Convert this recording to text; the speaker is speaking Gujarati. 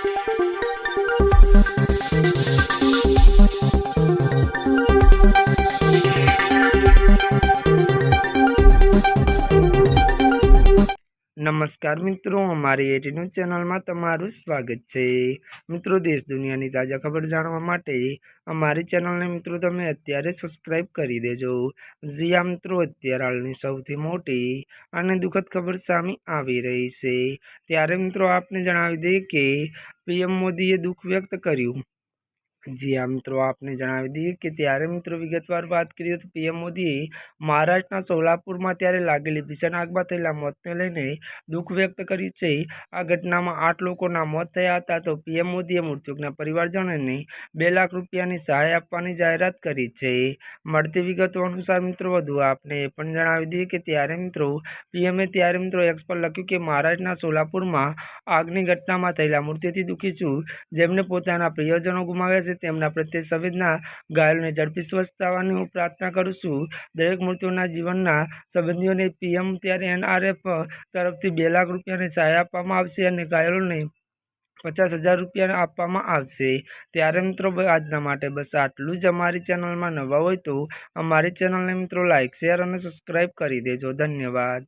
Thank you. નમસ્કાર મિત્રો, અમારી એટી ન્યૂઝ ચેનલમાં તમારું સ્વાગત છે. મિત્રો, દેશ દુનિયાની તાજા ખબર જાણવા માટે અમારી ચેનલને મિત્રો તમે અત્યારે સબસ્ક્રાઈબ કરી દેજો. જીયા મિત્રો, અત્યારે હાલની સૌથી મોટી અને દુઃખદ ખબર સામે આવી રહી છે. ત્યારે મિત્રો, આપને જણાવી દઈએ કે પીએમ મોદીએ દુઃખ વ્યક્ત કર્યું. જી, આ મિત્રો આપને જણાવી દઈએ કે ત્યારે મિત્રો વિગતવાર વાત કરીએ તો પીએમ મોદીએ મહારાષ્ટ્રના સોલાપુરમાં ત્યારે લાગેલી ભીષણ આગમાં થયેલા મોતને લઈને દુઃખ વ્યક્ત કર્યું છે. આ ઘટનામાં આઠ લોકોના મોત થયા હતા તો પીએમ મોદીએ મૃત્યુકના પરિવારજનોને બે લાખ રૂપિયાની સહાય આપવાની જાહેરાત કરી છે. મળતી વિગતો અનુસાર મિત્રો વધુ આપને એ પણ જણાવી દઈએ કે ત્યારે મિત્રો પીએમએ ત્યારે મિત્રો એક્સ પર લખ્યું કે મહારાષ્ટ્રના સોલાપુરમાં આગની ઘટનામાં થયેલા મૃત્યુથી દુઃખી છું. જેમને પોતાના પ્રિયજનો ગુમાવ્યા છે તેમના પ્રત્યે સંવેદના ઘાયલોને ઝડપી સ્વસ્થ થવાની હું પ્રાર્થના કરું છું. દરેક મૃત્યુના જીવનના સંબંધીઓને પીએમ ત્યારે એનઆરએફ તરફથી બે લાખ રૂપિયાની સહાય આપવામાં આવશે અને ઘાયલોને પચાસ હજાર રૂપિયા આપવામાં આવશે. ત્યારે મિત્રો આજના માટે બસ આટલું જ. અમારી ચેનલમાં નવા હોય તો અમારી ચેનલને મિત્રો લાઇક શેર અને સબસ્ક્રાઈબ કરી દેજો. ધન્યવાદ.